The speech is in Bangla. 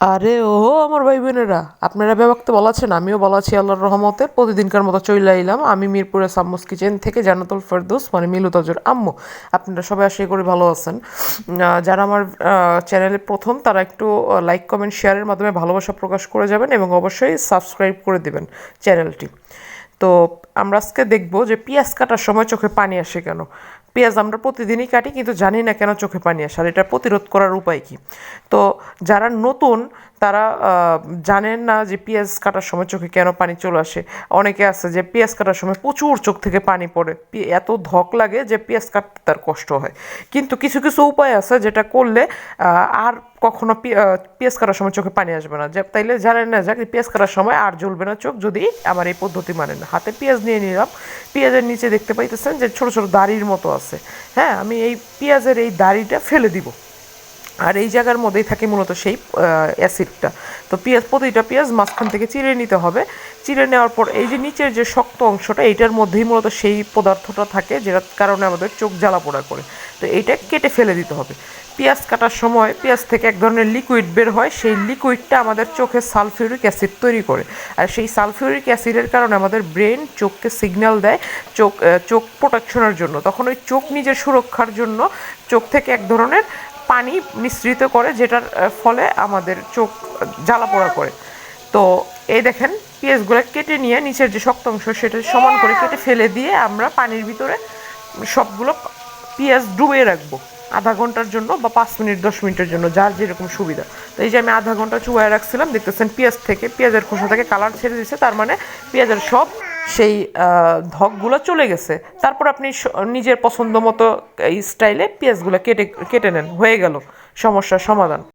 আরে ও আমার ভাই বোনেরা আপনারা ব্যাপারতে বলা আছেন, আমিও বলাছি আল্লাহর রহমতে। প্রতিদিনকার মতো চলে আইলাম। আমি মিরপুরের সাম্মুস কিচেন থেকে জান্নাতুল ফেরদৌস মানে মিলু তাজুর আম্মু। আপনারা সবাই আশা করি ভালো আছেন। যারা আমার চ্যানেলে প্রথম, তারা একটু লাইক কমেন্ট শেয়ারের মাধ্যমে ভালোবাসা প্রকাশ করে যাবেন এবং অবশ্যই সাবস্ক্রাইব করে দেবেন চ্যানেলটি। তো আমরা আজকে দেখব যে পেঁয়াজ কাটার সময় চোখে পানি আসে কেন। পেঁয়াজ আমরা প্রতিদিনই কাটি, কিন্তু জানি না কেন চোখে পানি আসে। আর এটা প্রতিরোধ করার উপায় কি? তো যারা নতুন, তারা জানেন না যে পেঁয়াজ কাটার সময় চোখে কেন পানি চলে আসে। অনেকে আছে যে পেঁয়াজ কাটার সময় প্রচুর চোখ থেকে পানি পড়ে। এত ধক লাগে যে পেঁয়াজ কাটতে তার কষ্ট হয়। কিন্তু কিছু কিছু উপায় আছে যেটা করলে আর কখনো পেঁয়াজ কাটার সময় চোখে পানি আসবে না। তাইলে জানেন না যাক পেঁয়াজ কাটার সময় আর জ্বলবে না চোখ। যদি আমার এই পদ্ধতি মানেন হাতে পেঁয়াজ নিয়ে নিলাম, পেঁয়াজের নিচে দেখতে পাইতেছেন যে ছোট ছোট দাড়ির মতো আছে। হ্যাঁ আমি এই পেঁয়াজের এই দাড়িটা ফেলে দিব। আর এই জায়গার মধ্যেই থাকে মূলত সেই অ্যাসিডটা। তো পেঁয়াজ, প্রতিটা পেঁয়াজ মাঝখান থেকে চিড়ে নিতে হবে। চিড়ে নেওয়ার পর এই যে নিচের যে শক্ত অংশটা, এইটার মধ্যেই মূলত সেই পদার্থটা থাকে, যেটার কারণে আমাদের চোখ জ্বালা পোড়া করে। তো এইটা কেটে ফেলে দিতে হবে। পেঁয়াজ কাটার সময় পেঁয়াজ থেকে এক ধরনের লিকুইড বের হয়, সেই লিকুইডটা আমাদের চোখে সালফিউরিক অ্যাসিড তৈরি করে। আর সেই সালফিউরিক অ্যাসিডের কারণে আমাদের ব্রেন চোখকে সিগন্যাল দেয় চোখ চোখ প্রোটেকশনের জন্য। তখন ওই চোখ নিজের সুরক্ষার জন্য চোখ থেকে এক ধরনের পানি মিশ্রিত করে, যেটার ফলে আমাদের চোখ জ্বালা পোড়া করে। তো এই দেখেন, পেঁয়াজগুলো কেটে নিয়ে নিচের যে শক্ত অংশ, সেটা সমান করে কেটে ফেলে দিয়ে আমরা পানির ভিতরে সবগুলো পেঁয়াজ ডুবিয়ে রাখব আধা ঘণ্টার জন্য বা পাঁচ মিনিট, দশ মিনিটের জন্য, যার যেরকম সুবিধা। তো এই যে আমি আধা ঘণ্টা চুয়ায় রাখছিলাম, দেখতেছেন পেঁয়াজ থেকে, পেঁয়াজের খোসা থেকে কালার ছেড়ে দিয়েছে তার মানে পেঁয়াজের সব সেই ধকগুলো চলে গেছে। তারপর আপনি নিজের পছন্দ মতো স্টাইলে পেঁয়াজগুলো কেটে কেটে নেন, হয়ে গেল। সমস্যার সমাধান।